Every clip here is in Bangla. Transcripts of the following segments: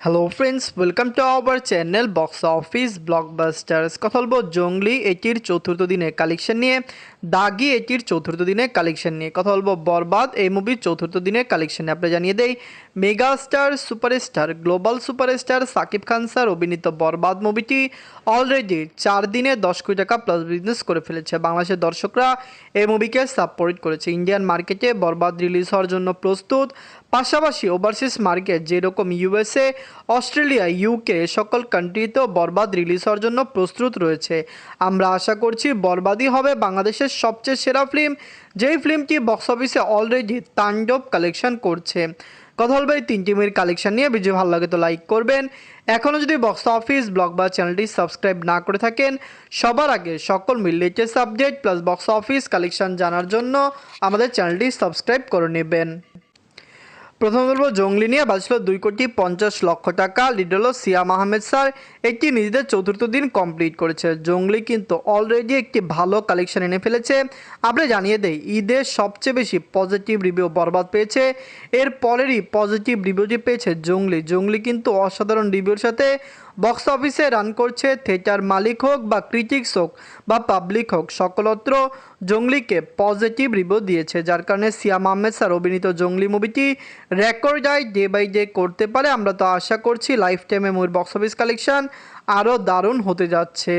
Hello friends welcome to our channel box office blockbusters কথা বলব জঙ্গলি এটির চতুর্থ দিনের কালেকশন নিয়ে, দাগি এটির চতুর্থ দিনে কালেকশন নিয়ে। কথা বলব বরবাদ এই মুভির চতুর্থ দিনের কালেকশন নিয়ে। আপনারা জানিয়ে দেই mega star superstar, global superstar Shakib Khan sir, অভিনীত বরবাদ মুভিটি অলরেডি চার দিনে দশ কোটি টাকা প্লাস বিজনেস করে ফেলেছে। বাংলাদেশের দর্শকরা এই মুভিকে সাপোর্ট করেছে। ইন্ডিয়ান মার্কেটে বরবাদ রিলিজ হওয়ার জন্য প্রস্তুত। পাশাপাশি ওভারসিজ মার্কেট যেরকম ইউএসএ অস্ট্রেলিয়া ইউকে সকল কান্ট্রিতেও বরবাদ রিলিজ হওয়ার জন্য প্রস্তুত রয়েছে। আমরা আশা করছি বরবাদই হবে বাংলাদেশের সবচেয়ে সেরা ফিল্ম যেই ফিল্মটি বক্স অফিসে অলরেডি তাণ্ডব কালেকশন করছে। কথা বলবে এই তিনটি মুভির কালেকশন নিয়ে। ভিডিও ভালো লাগে তো লাইক করবেন। এখনও যদি বক্স অফিস ব্লগ বা চ্যানেলটি সাবস্ক্রাইব না করে থাকেন, সবার আগে সকল মিল latest update plus box office collection জানার জন্য আমাদের চ্যানেলটি সাবস্ক্রাইব করে নেবেন। প্রথম বলব, জঙ্গলি নিয়ে বাজছিল দুই কোটি পঞ্চাশ লক্ষ টাকা। লিড হলো সিয়াম আহমেদ স্যার। একটি নিজেদের চতুর্থ দিন কমপ্লিট করেছে। জঙ্গলি কিন্তু অলরেডি একটি ভালো কালেকশন এনে ফেলেছে। আপনি জানিয়ে দেয় ঈদের সবচেয়ে বেশি পজিটিভ রিভিউ বরবাদ পেয়েছে। এর পরেরই পজিটিভ রিভিউটি পেয়েছে জঙ্গলি। জঙ্গলি কিন্তু অসাধারণ রিভিউর সাথে বক্স অফিসে রান করছে থিয়েটার মালিক হোক বা ক্রিটিক্স হোক বা পাবলিক হোক, সকলত্র জঙ্গলিকে পজিটিভ রিভিউ দিয়েছে। যার কারণে সিয়াম আহমেদ স্যার, অভিনীত জঙ্গলি মুভিটি রেকর্ড আই ডে বাই ডে করতে পারে। আমরা তো আশা করছি লাইফ টাইমে মুভির বক্স অফিস কালেকশন আরও দারুণ হতে যাচ্ছে।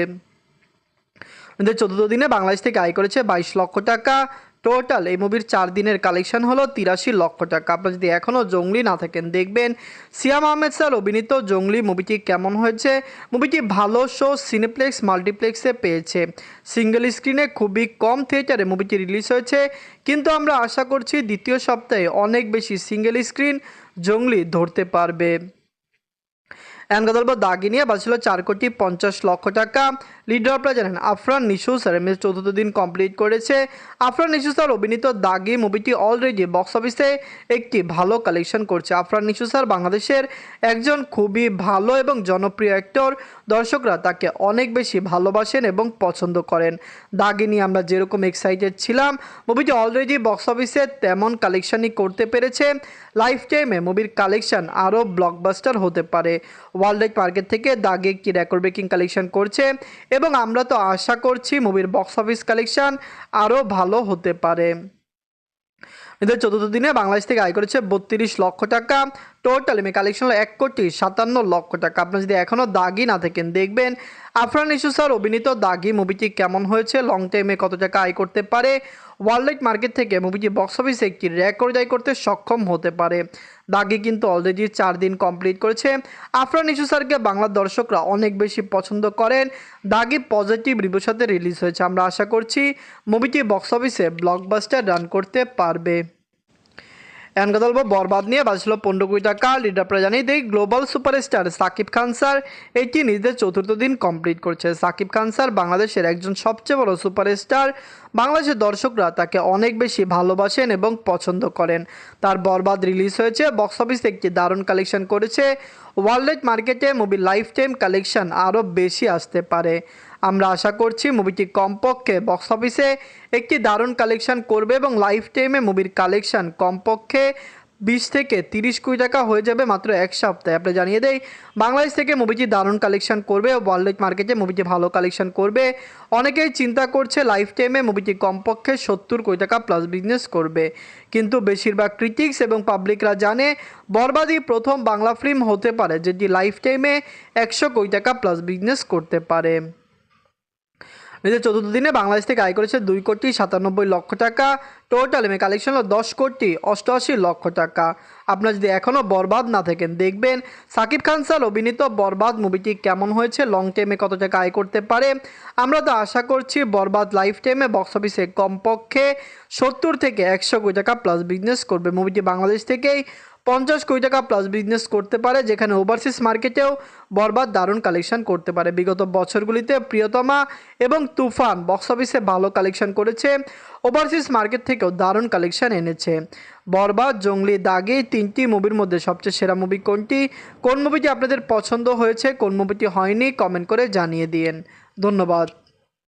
চতুর্থ দিনে বাংলাদেশ থেকে আয় করেছে বাইশ লক্ষ টাকা। টোটাল এই মুভির চার দিনের কালেকশন হলো তিরাশি লক্ষ টাকা। আপনারা যদি এখনও জঙ্গলি না থাকেন, দেখবেন সিয়াম আহমেদ স্যার, অভিনীত জঙ্গলি মুভিটি কেমন হয়েছে? মুভিটি ভালো শো সিনেপ্লেক্স মাল্টিপ্লেক্সে পেয়েছে। সিঙ্গেল স্ক্রিনে খুবই কম থিয়েটারে মুভিটি রিলিজ হয়েছে। কিন্তু আমরা আশা করছি দ্বিতীয় সপ্তাহে অনেক বেশি সিঙ্গেল স্ক্রিন জঙ্গলি ধরতে পারবে। অ্যানগাদলব দাগি নিয়ে বাজছিল চার কোটি পঞ্চাশ লক্ষ টাকা। লিডার আপনারা জানেন, আফরান নিশু স্যার এম চতুর্থ দিন কমপ্লিট করেছে। আফরান নিশু স্যার, অভিনীত দাগি মুভিটি অলরেডি বক্স অফিসে একটি ভালো কালেকশন করছে। আফরান নিশু স্যার বাংলাদেশের একজন খুবই ভালো এবং জনপ্রিয় অ্যাক্টর দর্শকরা তাকে অনেক বেশি ভালোবাসেন এবং পছন্দ করেন। দাগি নিয়ে আমরা যেরকম এক্সাইটেড ছিলাম মুভিটি অলরেডি বক্স অফিসে তেমন কালেকশনই করতে পেরেছে। লাইফ টাইমে মুভির কালেকশন আরও ব্লকবাস্টার হতে পারে। ওয়ার্ল্ড মার্কেট থেকে দাগে একটি রেকর্ড ব্রেকিং কালেকশন করছে এবং আমরা তো আশা করছি মুভির বক্স অফিস কালেকশন আরও ভালো হতে পারে। এদের চতুর্থ দিনে বাংলাদেশ থেকে আয় করেছে বত্রিশ লক্ষ টাকা। টোটাল এমনি কালেকশন হলো এক কোটি সাতান্ন লক্ষ টাকা। আপনার যদি এখনও দাগি না থাকেন, দেখবেন আফরান ইস্যু স্যার অভিনীত দাগি মুভিটি কেমন হয়েছে লং টাইমে কত টাকা আয় করতে পারে ওয়ার্ল্ড মার্কেট থেকে মুভিটি বক্স অফিসে একটি রেকর্ড আয় করতে সক্ষম হতে পারে। দাগি কিন্তু অলরেডি চার দিন কমপ্লিট করেছে। আফরান ইস্যু স্যারকে বাংলার দর্শকরা অনেক বেশি পছন্দ করেন। দাগি পজিটিভ রিভিউর সাথে রিলিজ হয়েছে, আমরা আশা করছি মুভিটি বক্স অফিসে ব্লকবাস্টার রান করতে পারবে। এখন কথা বলব বরবাদ নিয়ে বাজছিল পনেরো কোটি টাকা লিডার আপনারা জানিয়ে দেই global superstar Shakib Khan sir, এটি নিজেদের চতুর্থ দিন কমপ্লিট করছে। সাকিব খান স্যার বাংলাদেশের একজন সবচেয়ে বড় সুপারস্টার বাংলাদেশের দর্শকরা তাকে অনেক বেশি ভালোবাসেন এবং পছন্দ করেন। তার বরবাদ রিলিজ হয়েছে বক্স অফিসে একটি দারুণ কালেকশন করেছে। ওয়ার্ল্ড মার্কেটে মুভি লাইফ টাইম কালেকশন আরও বেশি আসতে পারে। আমরা আশা করছি মুভিটি কমপক্ষে বক্স অফিসে একটি দারুণ কালেকশন করবে এবং লাইফ টাইমে মুভির কালেকশন কমপক্ষে বিশ থেকে তিরিশ কোটি টাকা হয়ে যাবে মাত্র এক সপ্তাহে। আপনি জানিয়ে দেই, বাংলাদেশ থেকে মুভিটি দারুণ কালেকশন করবে ও ওয়ার্ল্ড মার্কেটে মুভিটি ভালো কালেকশন করবে। অনেকেই চিন্তা করছে লাইফ টাইমে মুভিটি কমপক্ষে সত্তর কোটি টাকা প্লাস বিজনেস করবে। কিন্তু বেশিরভাগ ক্রিটিক্স এবং পাবলিকরা জানে বরবাদি প্রথম বাংলা ফিল্ম হতে পারে, যেটি লাইফ টাইমে একশো কোটি টাকা প্লাস বিজনেস করতে পারে। নিজের চতুর্থ দিনে বাংলাদেশ থেকে আয় করেছে দুই কোটি সাতানব্বই লক্ষ টাকা। টোটাল এমএ কালেকশন হলো দশ কোটি অষ্টআশি লক্ষ টাকা। আপনার যদি এখনও বরবাদ না থাকেন, দেখবেন সাকিব খান স্যার অভিনীত বরবাদ মুভিটি কেমন হয়েছে লং টাইমে কত টাকা আয় করতে পারে? আমরা তো আশা করছি বরবাদ লাইফ টাইমে বক্স অফিসে কমপক্ষে সত্তর থেকে একশো কোটি টাকা প্লাস বিজনেস করবে। মুভিটি বাংলাদেশ থেকেই পঞ্চাশ কোটি টাকা প্লাস বিজনেস করতে পারে, যেখানে ওভারসিজ মার্কেটেও বরবাদ দারুণ কালেকশন করতে পারে। বিগত বছরগুলিতে প্রিয়তমা এবং তুফান বক্স অফিসে ভালো কালেকশন করেছে ওভারসিজ মার্কেট থেকেও দারুণ কালেকশন এনেছে। বরবাদ, জঙ্গলি দাগে তিনটি মুভির মধ্যে সবচেয়ে সেরা মুভি কোনটি? কোন মুভিটি আপনাদের পছন্দ হয়েছে, কোন মুভিটি হয়নি কমেন্ট করে জানিয়ে দিন ধন্যবাদ।